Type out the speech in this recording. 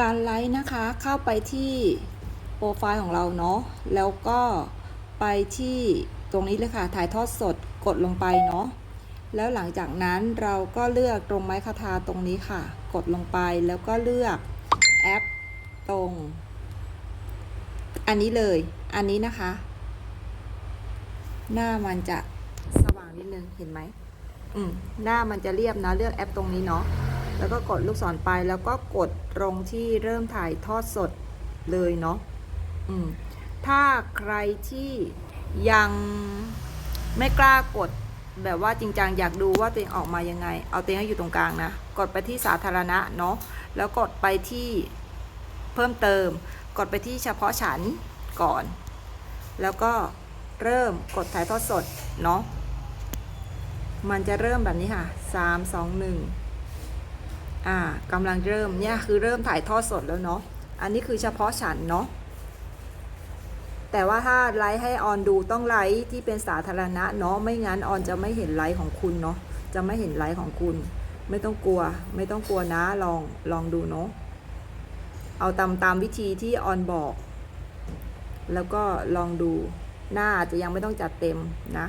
การไลค์นะคะเข้าไปที่โปรไฟล์ของเราเนาะแล้วก็ไปที่ตรงนี้เลยค่ะถ่ายทอดสดกดลงไปเนาะแล้วหลังจากนั้นเราก็เลือกตรงไม้คาทาตรงนี้ค่ะ กดลงไปแล้วก็เลือกแอปตรง อันนี้เลย อันนี้นะคะ หน้ามันจะสว่างนิดนึงเห็นไหมอืมหน้ามันจะเรียบนะเลือกแอปตรงนี้เนาะ แล้วก็กดลูกศรไปแล้วก็กดตรงที่เริ่มถ่ายทอดสดเลยเนาะอืมถ้าใครที่ยังไม่กล้ากดแบบว่าจริงจังอยากดูว่าตัวเองออกมายังไง เอาตัวเองให้อยู่ตรงกลางนะ กดไปที่สาธารณะเนาะแล้วกดไปที่เพิ่มเติม กดไปที่เฉพาะฉันก่อน แล้วก็เริ่มกดถ่ายทอดสดเนาะมันจะเริ่มแบบนี้ค่ะสามส องหนึ่งอ่ากำลังเริ่มเนี่ยคือเริ่มถ่ายทอดสดแล้วเนาะอันนี้คือเฉพาะฉันเนาะแต่ว่าถ้าไลฟ์ให้ออนดูต้องไลฟ์ที่เป็นสาธารณะเนาะไม่งั้นออนจะไม่เห็นไลฟ์ของคุณเนาะจะไม่เห็นไลฟ์ของคุณ ไม่ต้องกลัว ไม่ต้องกลัวนะลองลองดูเนาะเอาตามตามวิธีที่ออนบอก แล้วก็ลองดูหน้าอาจจะยังไม่ต้องจัดเต็มนะ